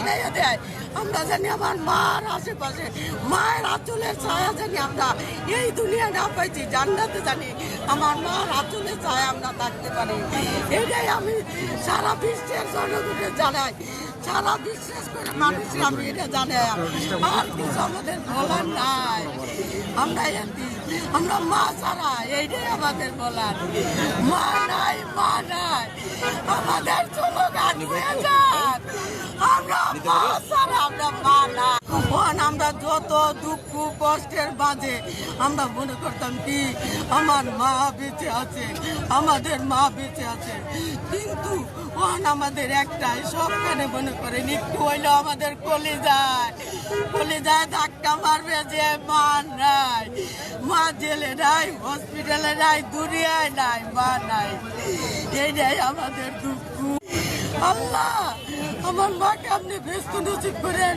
বানাইয়া দেয়। আমরা জানি আমার মার আশেপাশে, মায়ের আঁচলের ছায়া জানি আমরা। এই দুনিয়া না পাইছি, জান্নাতে জানি আমার মার আঁচলের ছায়া আমরা থাকতে পারি। এটাই আমি সারা বিশ্বের জনগণকে জানাই। সারা বিশ্বাস করে মানুষরা আমি এটা জানাই আর কিছু আমাদের বলার নাই। আমরা এমপি, আমরা মা ছাড়া, এইটাই আমাদের বলার। মা নাই মা নাই। আমাদের চলো গান হয়ে যাক। আমরা যত দুঃখ কষ্টের বাজে আমরা মনে করতাম কি আমার মা বেঁচে আছে আমাদের মা বেঁচে আছে। কিন্তু ওখান আমাদের একটাই সবখানে মনে করেন একটু হইলেও আমাদের কলে যায় কলে যায় ধাক্কা মারবে যে মা নাই। মা জেলে নাই হসপিটালে নাই দুনিয়ায় নাই মা নাই। এইটাই আমাদের দুঃখ। আল্লাহ আমার মাকে আপনি ব্যস্ত নসিব করেন।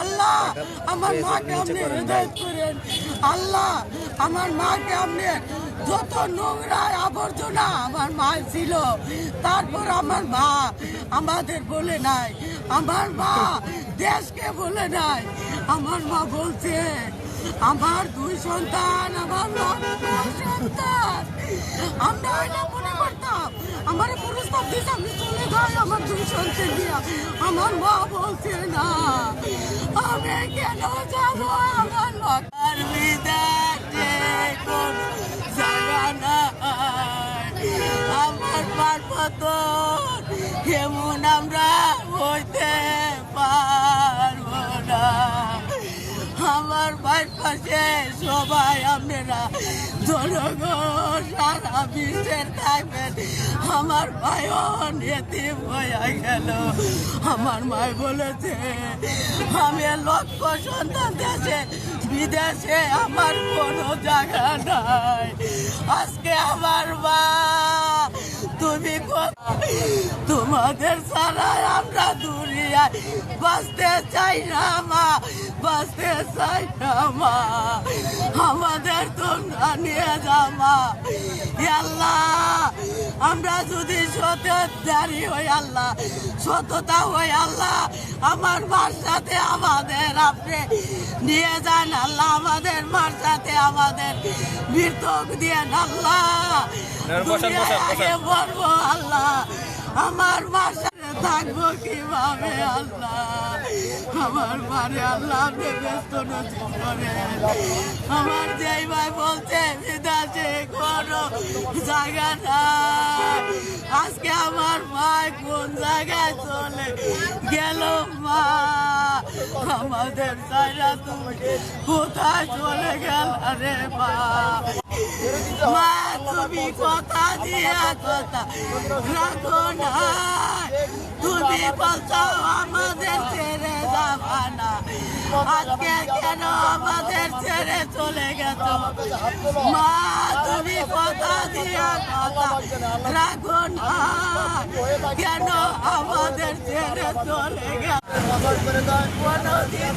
আল্লাহ আমার মাকে আপনি হৃদয় করেন। আল্লাহ আমার মাকে আপনি যত নোংরা আবর্জনা আমার মা ছিল তারপর আমার মা আমাদের বলে নাই। আমার মা দেশকে বলে নাই। আমার মা বলছে আমার দুই সন্তান, আমার সন্তান। আমরা এটা মনে করতাম, আমার প্রস্তাব দিতে আমি চলে যাই আমার দুই সন্তান দিয়া। আমার মা বলছে, না, আমি কেন যাব? আমার মাতার বিদাতে নাই। আমার পার্বত কেমন আমরা হইতে পারব না? আমার ভাইয়ের পাশে সবাই আপনারা জনগণ, সারা বিশ্বের থাকবেন আমার ভাইও নেতিম হয়ে গেল। আমার মায় বলেছে, আমি লক্ষ সন্তান দেশে, বিদেশে আমার কোনো জায়গা নাই। আজকে আমার মা তুমি তোমাদের ছাড়া আমরা দুনিয়ায় বাঁচতে চাই না মা। বাঁচতে চাই না মা। আমাদের তোমরা নিয়ে যা মা। আল্লাহ আমরা যদি সততারি হই আল্লাহ সততা হই আল্লাহ আমার মার সাথে আমাদের আপনি নিয়ে যান আল্লাহ আমাদের মার সাথে আমাদের মৃতক দিয়ে আল্লাহ বসেন। আগে আল্লাহ। আমার মার থাকব কীভাবে আল্লাহ? আমার মারে আল্লাহ আপনি ব্যস্ত নজির করেন। আমার যেই ভাই বলছে বিদাসে কোনো জায়গা নাই। আজকে আমার মা কোন জায়গায় চলে গেল মা? আমাদের সাইরা তুমি কোথায় চলে গেল রে মা? মা তুমি কথা দিয়া কথা রাখো না। তুমি বলছো আমাদের ছেড়ে যাবা না। আজকে কেন আমাদের ছেড়ে চলে গেছো? মা তুমি কথা দিয়া কথা রাখো না। কেন আমাদের ছেড়ে চলে গেছো? কোনদিন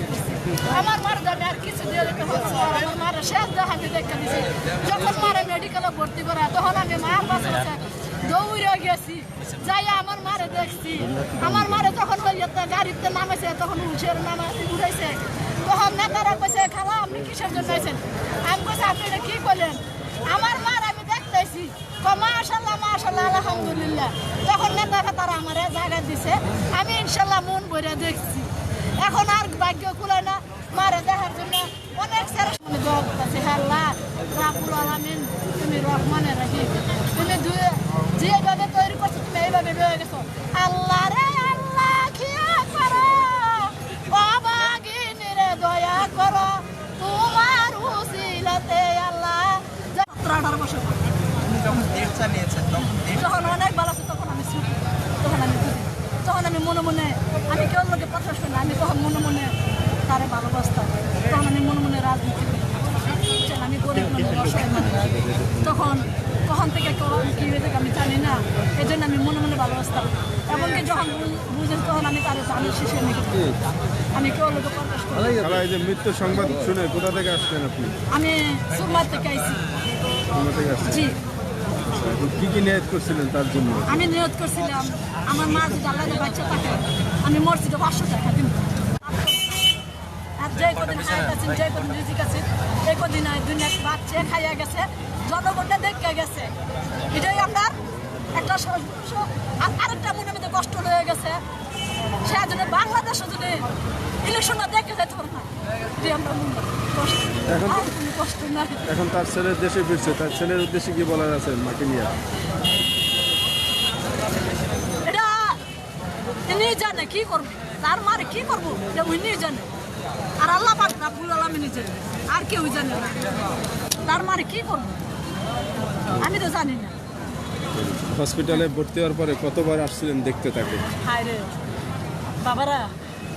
করছি আমার মার দামে আমি করে তখন দেখছি আমার মারে যখন গাড়িতে নামেছে তখন উঠের নামা উঠাইছে তখন নেতারা কইছে খালা কিসের জন্য আমি কইছে আপনি কি করলেন আমার মার আমি দেখতেছি মাশাল্লাহ মাশাল্লাহ আলহামদুলিল্লাহ। তখন নেতা তারা আমার জায়গা দিছে। আমি ইনশাল্লাহ মন ভরে দেখছি। এখন আর ভাগ্য কুলায় না। মারে দেখার জন্য অনেক তৈরি এইভাবে আল্লাহ রে দয়া করো। তোমার উসিলাতে আল্লাহ যখন দেশ চালিয়েছেন তখন যখন অনেক ভালো আছে তখন আমি ছুটি তখন আমি তখন আমি মনে মনে আমি কেউ লোকে প্রকাশ করি না আমি তখন মনে মনে তারে ভালোবাসতাম। তখন আমি মনে মনে রাজনীতি আমি গরিব তখন কখন থেকে কখন কী হয়ে থাকে আমি জানি না এই জন্য আমি মনে মনে ভালোবাসতাম। এমনকি যখন বুঝেন তখন আমি তার জানের শেষে আমি কেউ লোকে প্রকাশ করি মৃত্যু সংবাদ শুনে কোথা থেকে আসলেন আপনি? আমি সুরমার থেকে আইছি। কোথা থেকে আসছেন। জি। কি কি নিয়ত করছিলেন তার জন্য? আমি নিয়ত করছিলাম, আমার মা যদি আল্লাহ বাচ্চা থাকে, আমি মসজিদে পাঁচশো টাকা দিব। আর যে যে কদিন বাচ্চা খাইয়া গেছে, জনগণটা দেখে গেছে। এটাই আমরা একটা আরেকটা কষ্ট রয়ে গেছে। বাংলাদেশে যদি ইলেকশনটা দেখে যেতে পারে না। এখন- এখন তার ছেলের দেশে ফিরছে। তার ছেলের উদ্দেশ্যে কি বলার আছে মাকে নিয়ে? তিনি জানে কি করবে? তার মারে কি করব? উনি জানে। আর আল্লাহ পাক রাব্বুল আলামিন জানে। আর কেউ জানে না। তার মারে কি করব? আমি তো জানি না। হসপিটালে ভর্তি হওয়ার পরে কতবার আসছিলেন দেখতে তাকে? বাবারা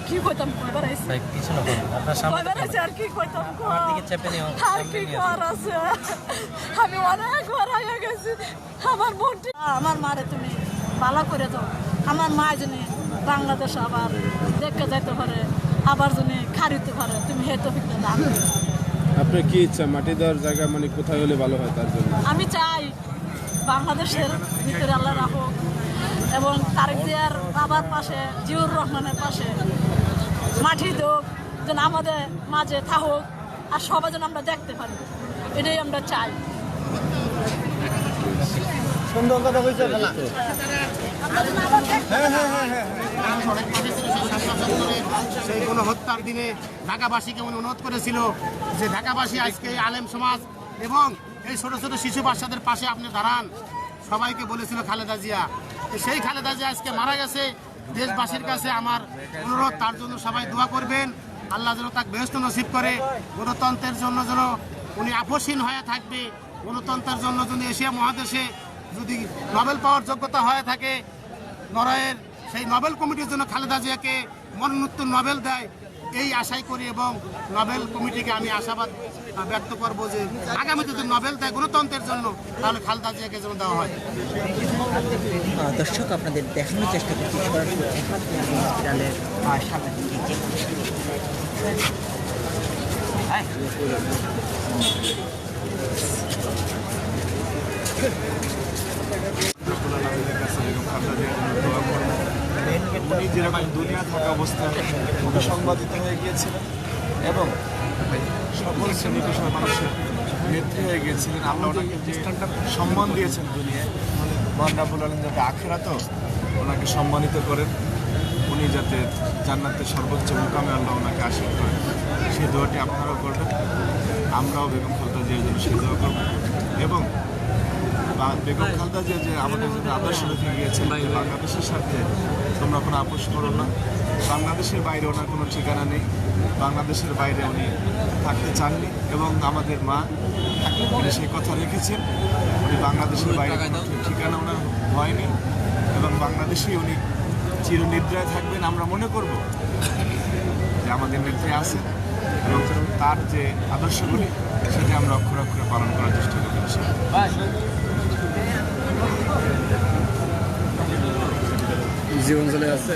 কি কইতাম কয়বার আইছে? ভাই কিছু না আপনার সামনে কয়বার আইছে আর কি কইতাম কো? আমার দিকে চেপে নিও, আর কি কর আছে? আমি অনেক বার আইয়া গেছি আমার বোনটি আমার মারে তুমি ভালো করে দাও। আমার মা জন্য বাংলাদেশ আবার দেখতে যাইতে পারে আবার জন্য খারিতে পারে। তুমি হেতো ফিরতে দাও আপনার কি ইচ্ছা মাটি দেওয়ার জায়গা মানে কোথায় হলে ভালো হয় তার জন্য? আমি চাই বাংলাদেশের ভিতরে আল্লাহ রাখুক এবং তারেক জিয়ার বাবার পাশে জিউর রহমানের পাশে মাটি হোক যেন আমাদের মাঝে থাকুক আর সবাই যেন আমরা দেখতে পারি। এটাই আমরা চাই। আমরা যেন আবার সেই কোনো হত্যার দিনে ঢাকাবাসীকে উনি অনুরোধ করেছিল যে ঢাকাবাসী আজকে আলেম সমাজ এবং এই ছোট ছোট শিশু বাচ্চাদের পাশে আপনি দাঁড়ান। সবাইকে বলেছিল খালেদা জিয়া। সেই খালেদা জিয়া আজকে মারা গেছে। দেশবাসীর কাছে আমার অনুরোধ, তার জন্য সবাই দোয়া করবেন। আল্লাহ যেন তাকে বেহস্ত নসিব করে। গণতন্ত্রের জন্য যেন উনি আপসীন হয়ে থাকবে। গণতন্ত্রের জন্য যদি এশিয়া মহাদেশে যদি নোবেল পাওয়ার যোগ্যতা হয়ে থাকে নরওয়ের সেই নোবেল কমিটির জন্য খালেদা জিয়াকে মরণোত্তর নোবেল দেয়, এই আশাই করি এবং নোবেল কমিটিকে আমি আশাবাদ ব্যক্ত করব যে আগামীতে যদি নোবেল দেয় গণতন্ত্রের জন্য তাহলে খালেদা জিয়াকে যেন দেওয়া হয় দর্শক আপনাদের দেখানোর চেষ্টা করছি সরাসরি হসপিটালের। উনি যেরকম দুনিয়া থাকা অবস্থায় উনি সংবাদিত হয়ে গিয়েছিলেন এবং সকল শ্রেণি পেশার মানুষের নেত্রী হয়ে গিয়েছিলেন। আল্লাহ ওনাকে যে সম্মান দিয়েছেন দুনিয়ায়। মহানাবুল আলম যাতে আখেরাতেও ওনাকে সম্মানিত করেন। উনি যাতে জান্নাতের সর্বোচ্চ মুকামে আল্লাহ ওনাকে আশীর্বাদ করেন। সেই দোয়াটি আপনারাও করবেন, আমরাও বেগম খালদা জিয়ার জন্য সেই দোয়া করব। এবং বেগম খালদা জিয়া যে আমাদের জন্য আদর্শ রেখে গিয়েছেন বাংলাদেশের সাথে তোমরা কোনো আপোষ করো না। বাংলাদেশের বাইরে ওনার কোনো ঠিকানা নেই। বাংলাদেশের বাইরে উনি থাকতে চাননি এবং আমাদের মা উনি সেই কথা রেখেছেন। উনি বাংলাদেশের বাইরে ঠিকানা ওনার হয়নি এবং বাংলাদেশেই উনি চিরনিদ্রায় থাকবেন আমরা মনে করব যে আমাদের নেত্রী আছে এবং তার যে আদর্শগুলি সেটা আমরা অক্ষর অক্ষরে পালন করার চেষ্টা করব ইনশাআল্লাহ। জীবন চলে আছে।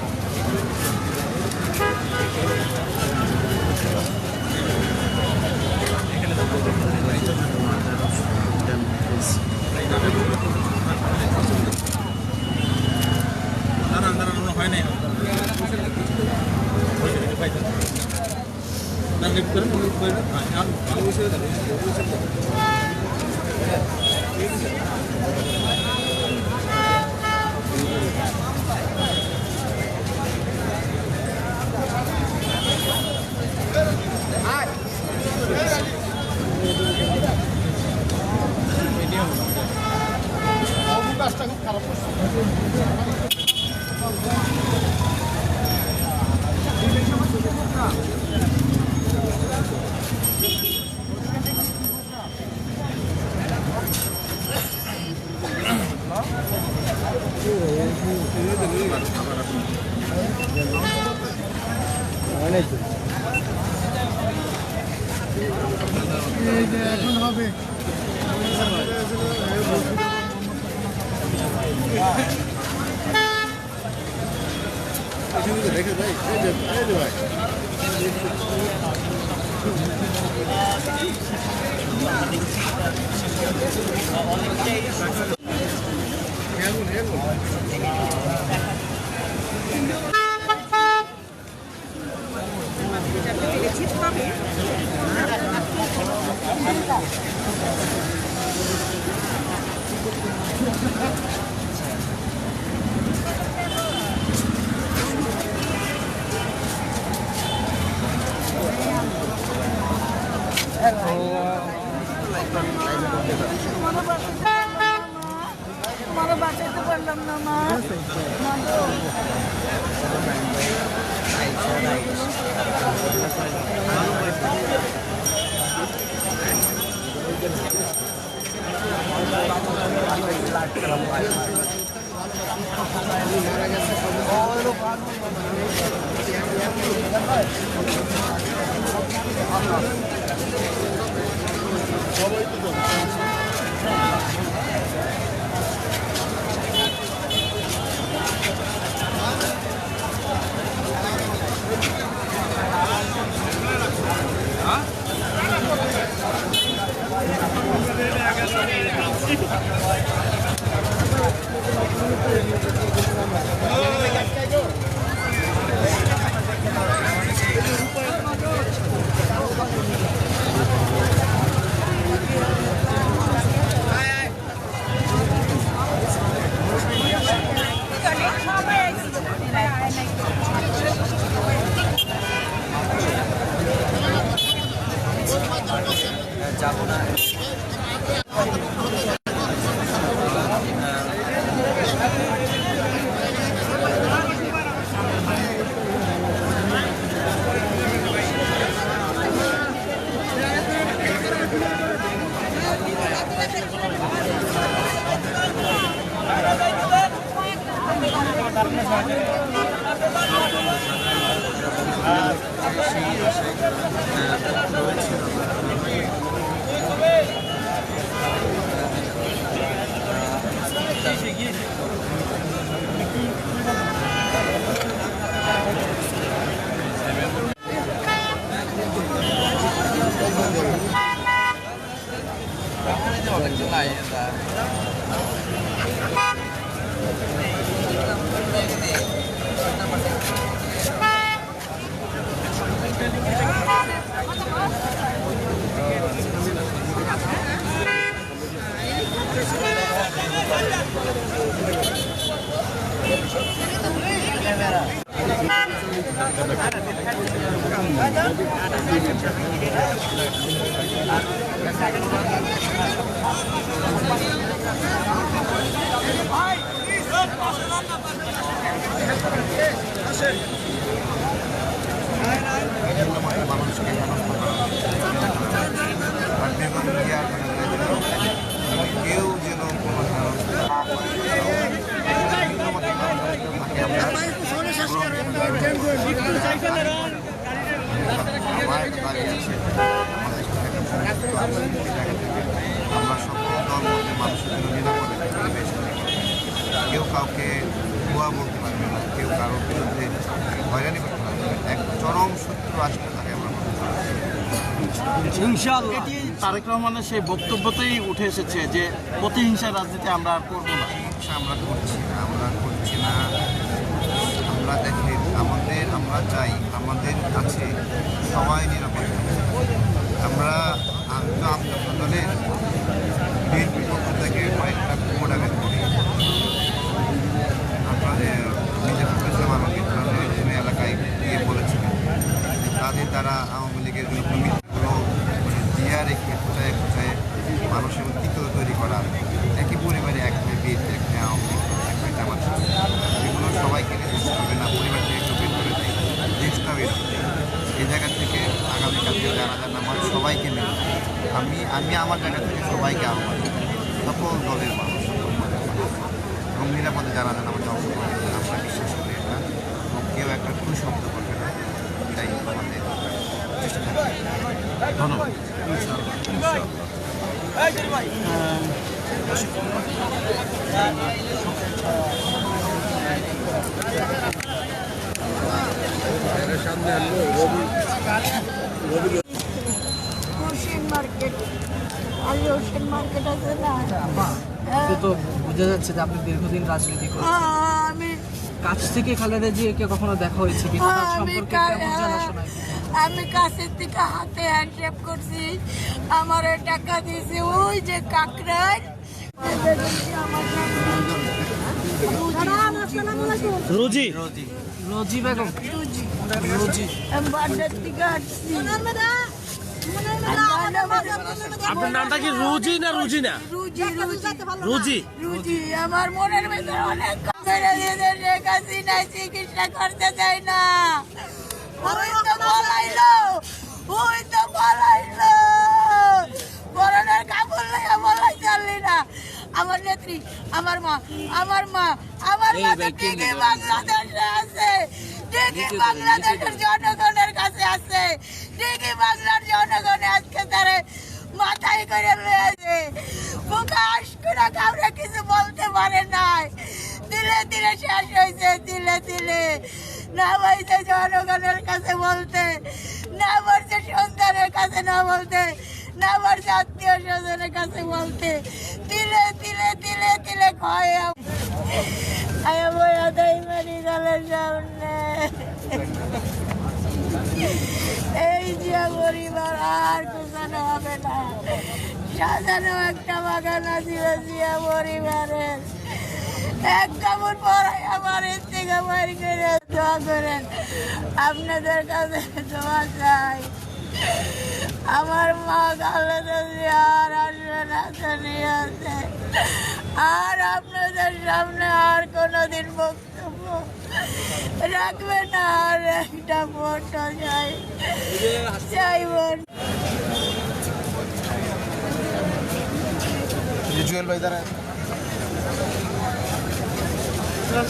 আমার বাড়ি আছে আমাদের সাথে রাজনৈতিক জায়গা থেকে আমরা সকল দল মানুষের জন্য নিরাপদে পরিবেশ কেউ কাউকে ভুয়া বলতে পারবে না কেউ কারোর বিরুদ্ধে হয়রানি করতে পারবে না। এক চরম শত্রু আসলে তাকে আমরা এটি তারেক রহমানের সেই বক্তব্যতেই উঠে এসেছে যে প্রতিহিংসার রাজনীতি আমরা আর করব না। হিংসা আমরা করছি না আমরা করছি না। আমরা দেখেন আমাদের, আমরা চাই আমাদের কাছে সবাই নিরাপদ। আমরা আন্ত আন্দোলনের বিএনপি পক্ষ থেকে কয়েকটা কোড আগে করি আপনাদের আমাকে বিভিন্ন এলাকায় গিয়ে বলেছিলেন তাদের দ্বারা আওয়ামী লীগের জন্য মিথ্যাগুলো মানে দিয়া রেখে কোথায় কোথায় মানুষের অতীত তৈরি করা, একই পরিবারে এক ভাই বিয়েতে এক ভাই আওয়ামী লীগ এক জামাত এগুলো সবাইকে না পরিবার দেশটাও এরকম এই জায়গা থেকে আগামীকালকে যারা যারা আমার সবাইকে মিলে আমি আমি আমার জায়গা থেকে সবাইকে আহ্বান। সকল দলের মানুষ এবং নিরাপদে যারা যারা আমাকে অংশগ্রহণ করবে, আমরা বিশ্বাস করি এটা। কেউ একটা ভুল শব্দ করবে না, এটাই আমাদের চেষ্টা ধন্যবাদ। হোসেন মার্কেট হ্যাঁ, তো বোঝা যাচ্ছে যে আপনি দীর্ঘদিন রাজনীতি করেন আমি কাছ থেকে খালেদা জিয়াকে কখনো দেখা হয়েছে কিনা তার আমি সম্পর্কে কেমন জানাশোনা আমি কাছের থেকে হাতে হ্যান্ডশেপ করছি। আমার টাকা দিয়েছে ওই যে কাকরাই রোজি। রোজি বেগম। রোজি। আপনার নামটা কি রুজি না রুজি না? রুজি রুজি আমার মনের ভেতরে অনেক শেখ চিকিৎসা করতে চাই না। ওই তো বলাইলো, ওই তো বলাইলো। করোনার কাপড় লাগে বলাই চললি না। আমার নেত্রী আমার মা আমার মা আমার মা বাংলাদেশে আছে ঠিকই বাংলাদেশের জনগণের কাছে আছে ঠিকই বাংলার জনগণে আজকে তারে মাথায় করে রয়েছে প্রকাশ করে কাউরে কিছু বলতে পারে নাই। দিলে দিলে শেষ হয়েছে দিলে দিলে। না বলছে জনগণের কাছে বলতে না বলছে সন্তানের কাছে না বলতে। না বলছে আত্মীয় স্বজনের কাছে বলতে দিলে দিলে দিলে দিলে ক্ষয় আয়া বয়া দেয় মেডিকেলের সামনে। এই যে পরিবার, আর কোথানো হবে না। সাজানো একটা বাগান আছিল জিয়া পরিবারের। এক কাপড় পরাই আমার থেকে বাইর করে দোয়া করেন। আপনাদের কাছে দোয়া চাই। আমার মা গালে আর আসবে না আছে। আর আপনাদের সামনে আর কোনোদিন বক্তব্য রাখবে না আর একটা ফটো চাই। চাইব জুয়েল ভাই দ্বারা তার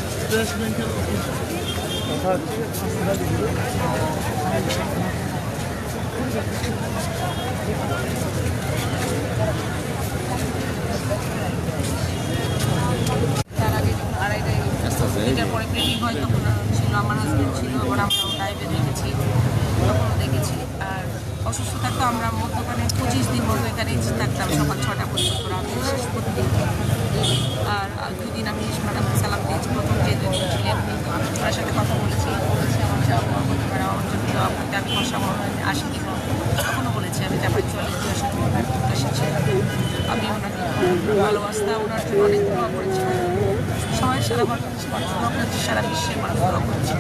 দুইটার পরে ব্রেকিং হয়, তখন ছিল আমার হাজব্যান্ড ছিল, আবার আমরাও লাইভে দেখেছি, তখনও দেখেছি। আর অসুস্থতার তো আমরা মধ্যখানে পঁচিশ দিন মতো এখানে থাকতাম, সকাল ছটা পর্যন্ত, রাতে শেষ প্রতিদিন। আর দুদিন আমি সালাম দিয়েছি, প্রথম যে ছিলেন তার সাথে কথা বলেছি। বলেছি আমার যাওয়া হতে পারে আমার জন্য যাওয়া করতে আমি তখনও বলেছি আমি জাপান চলে প্রত্যাশী আমি ওনাকে ভালোবাসতাম ওনার জন্য অনেক দোয়া করেছি। সবাই সারা বাংলাদেশের মানুষ দোয়া করেছে সারা বিশ্বে মানুষ দোয়া করেছে।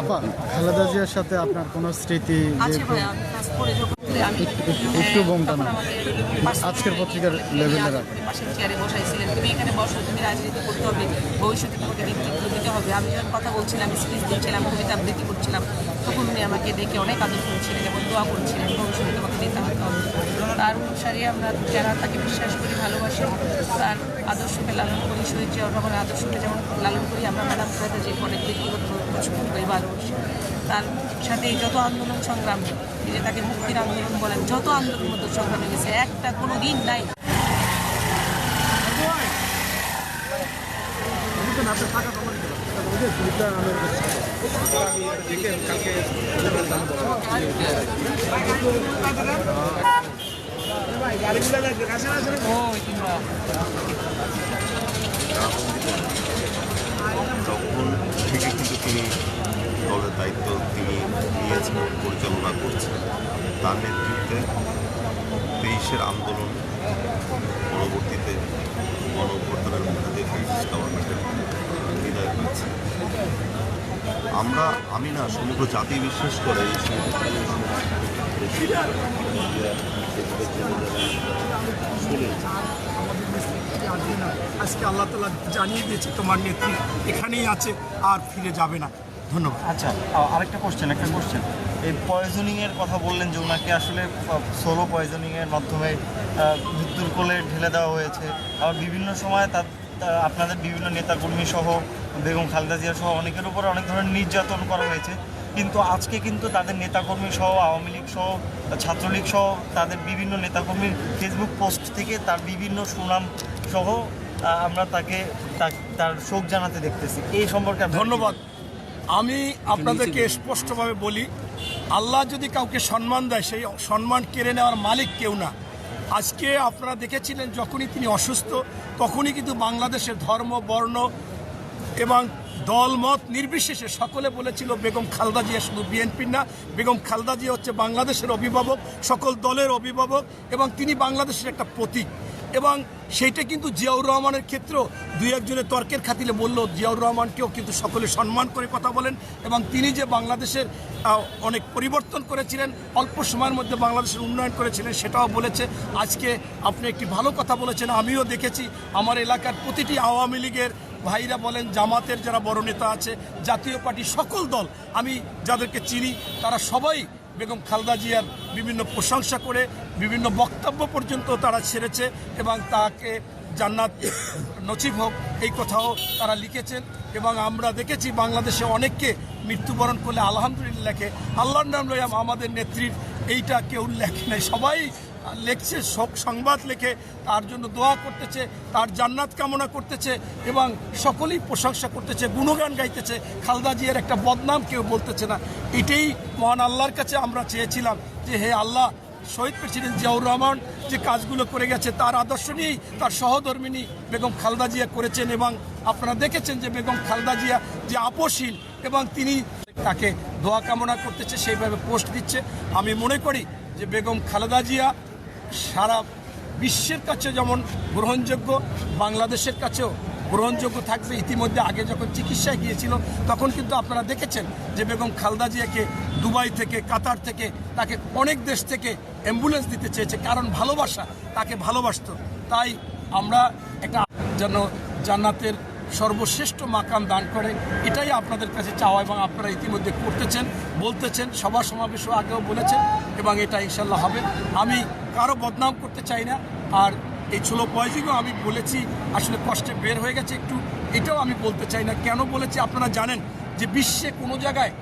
আপা খালেদা জিয়ার সাথে আপনার কোনো স্মৃতি আছে ভাই আমি করে যখন আমি একটু বোমটা না। আজকের পত্রিকার লেভেলে রাখ চেয়ারে বসাইছিলেন তুমি এখানে বসো তুমি রাজনীতি করতে হবে ভবিষ্যতে তোমাকে নেতৃত্ব দিতে হবে। আমি যখন কথা বলছিলাম স্পিচ দিচ্ছিলাম কবিতা আবৃত্তি করছিলাম তখন উনি আমাকে দেখে অনেক আদর করছিলেন এবং দোয়া করছিলেন ভবিষ্যতে তোমাকে নেতা হতে হবে। তার অনুসারে আমরা যারা তাকে বিশ্বাস করি ভালোবাসি তার আদর্শকে লালন করি শহীদ জিয়াউর রহমানের আদর্শকে যেমন লালন করি আমরা ম্যাডাম সাথে যে অনেক ব্যক্তিগত পছন্দ করি ভালোবাসি তার সাথে যত আন্দোলন সংগ্রাম যে তাকে মুক্তির আন্দোলন বলেন, যত আন্দোলন মতো সংগ্রামে গেছে একটা কোনো দিন নাই। তখন থেকে কিন্তু তিনি দলের দায়িত্ব তিনি নিয়েছেন পরিচালনা করছেন। তার নেতৃত্বে তেইশের আন্দোলন পরবর্তীতে গণঅভ্যর্থনের মধ্যে দিয়ে ফ্যাসিস্ট গভর্নমেন্টের বিদায় হয়েছে। আমরা, আমি না, সমগ্র জাতি বিশ্বাস করে এই আজকে আল্লাহ তালা জানিয়ে দিয়েছে, তোমার নেত্রী এখানেই আছে, আর ফিরে যাবে না। ধন্যবাদ। আচ্ছা আরেকটা কোশ্চেন একটা কোশ্চেন এই পয়জনিং এর কথা বললেন যে ওনাকে আসলে সোলো পয়জনিং এর মাধ্যমে মৃত্যুর কোলে ঢেলে দেওয়া হয়েছে। আবার বিভিন্ন সময় তার আপনাদের বিভিন্ন নেতাকর্মী সহ বেগম খালেদা জিয়া সহ অনেকের উপর অনেক ধরনের নির্যাতন করা হয়েছে। কিন্তু আজকে কিন্তু তাদের নেতাকর্মী সহ আওয়ামী লীগ সহ ছাত্রলীগ সহ তাদের বিভিন্ন নেতাকর্মীর ফেসবুক পোস্ট থেকে তার বিভিন্ন সুনাম সহ আমরা তাকে তার শোক জানাতে দেখতেছি। এই সম্পর্কে ধন্যবাদ। আমি আপনাদেরকে স্পষ্টভাবে বলি আল্লাহ যদি কাউকে সম্মান দেয় সেই সম্মান কেড়ে নেওয়ার মালিক কেউ না। আজকে আপনারা দেখেছিলেন যখনই তিনি অসুস্থ তখনই কিন্তু বাংলাদেশের ধর্ম বর্ণ এবং দলমত নির্বিশেষে সকলে বলেছিল বেগম খালদা জিয়া শুধু বিএনপির না বেগম খালদা জিয়া হচ্ছে বাংলাদেশের অভিভাবক সকল দলের অভিভাবক এবং তিনি বাংলাদেশের একটা প্রতীক। এবং সেইটা কিন্তু জিয়াউর রহমানের ক্ষেত্রেও দুই একজনের তর্কের খাতিলে বলল, জিয়াউর রহমানকেও কিন্তু সকলে সম্মান করে কথা বলেন এবং তিনি যে বাংলাদেশের অনেক পরিবর্তন করেছিলেন, অল্প সময়ের মধ্যে বাংলাদেশের উন্নয়ন করেছিলেন সেটাও বলেছে। আজকে আপনি একটি ভালো কথা বলেছেন, আমিও দেখেছি আমার এলাকার প্রতিটি আওয়ামী লীগের ভাইরা বলেন, জামাতের যারা বড় নেতা আছে, জাতীয় পার্টি সকল দল, আমি যাদেরকে চিনি, তারা সবাই বেগম খালদা জিয়ার বিভিন্ন প্রশংসা করে, বিভিন্ন বক্তব্য পর্যন্ত তারা ছেড়েছে এবং তাকে জান্নাত নচিব হোক, এই কথাও তারা লিখেছেন। এবং আমরা দেখেছি বাংলাদেশে অনেককে মৃত্যুবরণ করলে আলহামদুলিল্লাহ লেখে আল্লাহর নাম লইয়াম আমাদের নেত্রীর এইটা কেউ লেখে নাই। সবাই লেখছে শোক সংবাদ লেখে, তার জন্য দোয়া করতেছে, তার জান্নাত কামনা করতেছে এবং সকলেই প্রশংসা করতেছে, গুণগান গাইতেছে। খালদা জিয়ার একটা বদনাম কেউ বলতেছে না। এটাই মহান আল্লাহর কাছে আমরা চেয়েছিলাম যে, হে আল্লাহ, শহীদ প্রেসিডেন্ট জিয়াউর রহমান যে কাজগুলো করে গেছে, তার আদর্শ নিয়েই তার সহধর্মিনী বেগম খালদা জিয়া করেছেন এবং আপনারা দেখেছেন যে, বেগম খালদা জিয়া যে আপসীন এবং তিনি তাকে দোয়া কামনা করতেছে, সেইভাবে পোস্ট দিচ্ছে। আমি মনে করি যে, বেগম খালেদা জিয়া সারা বিশ্বের কাছে যেমন গ্রহণযোগ্য, বাংলাদেশের কাছেও গ্রহণযোগ্য থাকবে। ইতিমধ্যে আগে যখন চিকিৎসায় গিয়েছিল, তখন কিন্তু আপনারা দেখেছেন যে বেগম খালদা জিয়াকে দুবাই থেকে, কাতার থেকে, তাকে অনেক দেশ থেকে অ্যাম্বুলেন্স দিতে চেয়েছে। কারণ ভালোবাসা, তাকে ভালোবাসত। তাই আমরা একটা যেন জান্নাতের সর্বশ্রেষ্ঠ মাকাম দান করে, এটাই আপনাদের কাছে চাওয়া এবং আপনারা ইতিমধ্যে করতেছেন, বলতেছেন সভা সমাবেশও আগেও বলেছেন এবং এটা ইনশাল্লাহ হবে। আমি কারও বদনাম করতে চাই না। আর এই ছোলো পয়জিগও আমি বলেছি, আসলে কষ্টে বের হয়ে গেছে একটু। এটাও আমি বলতে চাই না। কেন বলেছি? আপনারা জানেন যে বিশ্বে কোনো জায়গায়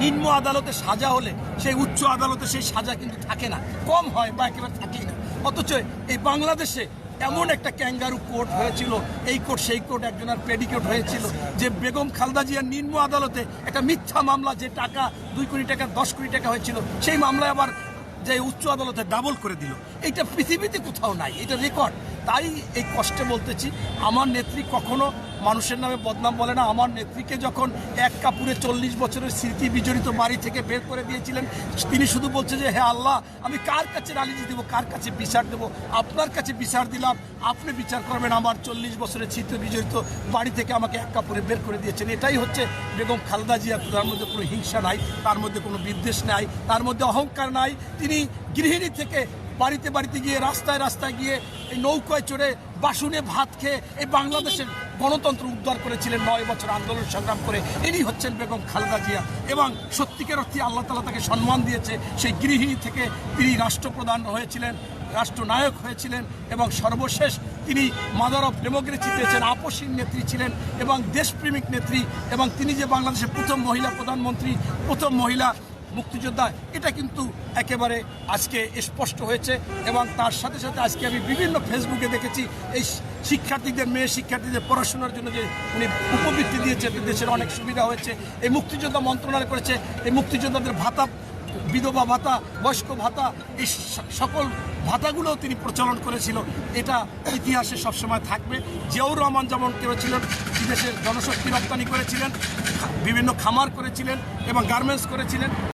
নিম্ন আদালতে সাজা হলে সেই উচ্চ আদালতে সেই সাজা কিন্তু থাকে না। কম হয় বা একেবারে থাকেই না। অথচ এই বাংলাদেশে এমন একটা ক্যাঙ্গারু কোর্ট হয়েছিল। এই কোর্ট, সেই কোর্ট একজনের প্রেডিকেট হয়েছিল যে বেগম খালদা জিয়ার নিম্ন আদালতে একটা মিথ্যা মামলা যে টাকা দুই কোটি টাকা, দশ কোটি টাকা হয়েছিল, সেই মামলায় আবার যে উচ্চ আদালতে ডাবল করে দিল। এইটা পৃথিবীতে কোথাও নাই, এটা রেকর্ড তাই এই কষ্টে বলতেছি, আমার নেত্রী কখনো মানুষের নামে বদনাম বলে না। আমার নেত্রীকে যখন এক কাপুরে চল্লিশ বছরের স্মৃতি বিজড়িত বাড়ি থেকে বের করে দিয়েছিলেন, তিনি শুধু বলছে যে, হে আল্লাহ, আমি কার কাছে নালিশ দেবো, কার কাছে বিচার দেবো? আপনার কাছে বিচার দিলাম, আপনি বিচার করবেন। আমার চল্লিশ বছরের স্মৃতি বিজড়িত বাড়ি থেকে আমাকে এক কাপুরে বের করে দিয়েছেন। এটাই হচ্ছে বেগম খালদা জিয়া, তার মধ্যে কোনো হিংসা নাই, তার মধ্যে কোনো বিদ্বেষ নাই, তার মধ্যে অহংকার নাই। তিনি গৃহিণী থেকে বাড়িতে বাড়িতে গিয়ে, রাস্তায় রাস্তায় গিয়ে এই নৌকায় চড়ে বাসুনে ভাত খেয়ে এই বাংলাদেশের গণতন্ত্র উদ্ধার করেছিলেন নয় বছর আন্দোলন সংগ্রাম করে। ইনি হচ্ছেন বেগম খালেদা জিয়া এবং সত্যিকার অর্থে আল্লাহ তালা তাকে সম্মান দিয়েছে। সেই গৃহিণী থেকে তিনি রাষ্ট্রপ্রধান হয়েছিলেন, রাষ্ট্রনায়ক হয়েছিলেন এবং সর্বশেষ তিনি মাদার অফ ডেমোক্রেসি পেয়েছেন আপসীন নেত্রী ছিলেন এবং দেশপ্রেমিক নেত্রী এবং তিনি যে বাংলাদেশের প্রথম মহিলা প্রধানমন্ত্রী, প্রথম মহিলা মুক্তিযোদ্ধা, এটা কিন্তু একেবারে আজকে স্পষ্ট হয়েছে এবং তার সাথে সাথে আজকে আমি বিভিন্ন ফেসবুকে দেখেছি এই শিক্ষার্থীদের, মেয়ে শিক্ষার্থীদের পড়াশোনার জন্য যে উনি উপবৃত্তি দিয়েছে দেশের অনেক সুবিধা হয়েছে। এই মুক্তিযোদ্ধা মন্ত্রণালয় করেছে, এই মুক্তিযোদ্ধাদের ভাতা, বিধবা ভাতা, বয়স্ক ভাতা, এই সকল ভাতাগুলো তিনি প্রচলন করেছিল। এটা ইতিহাসে সবসময় থাকবে। জিয়াউর রহমান যেমন করেছিলেন বিদেশের জনশক্তি রপ্তানি করেছিলেন, বিভিন্ন খামার করেছিলেন এবং গার্মেন্টস করেছিলেন।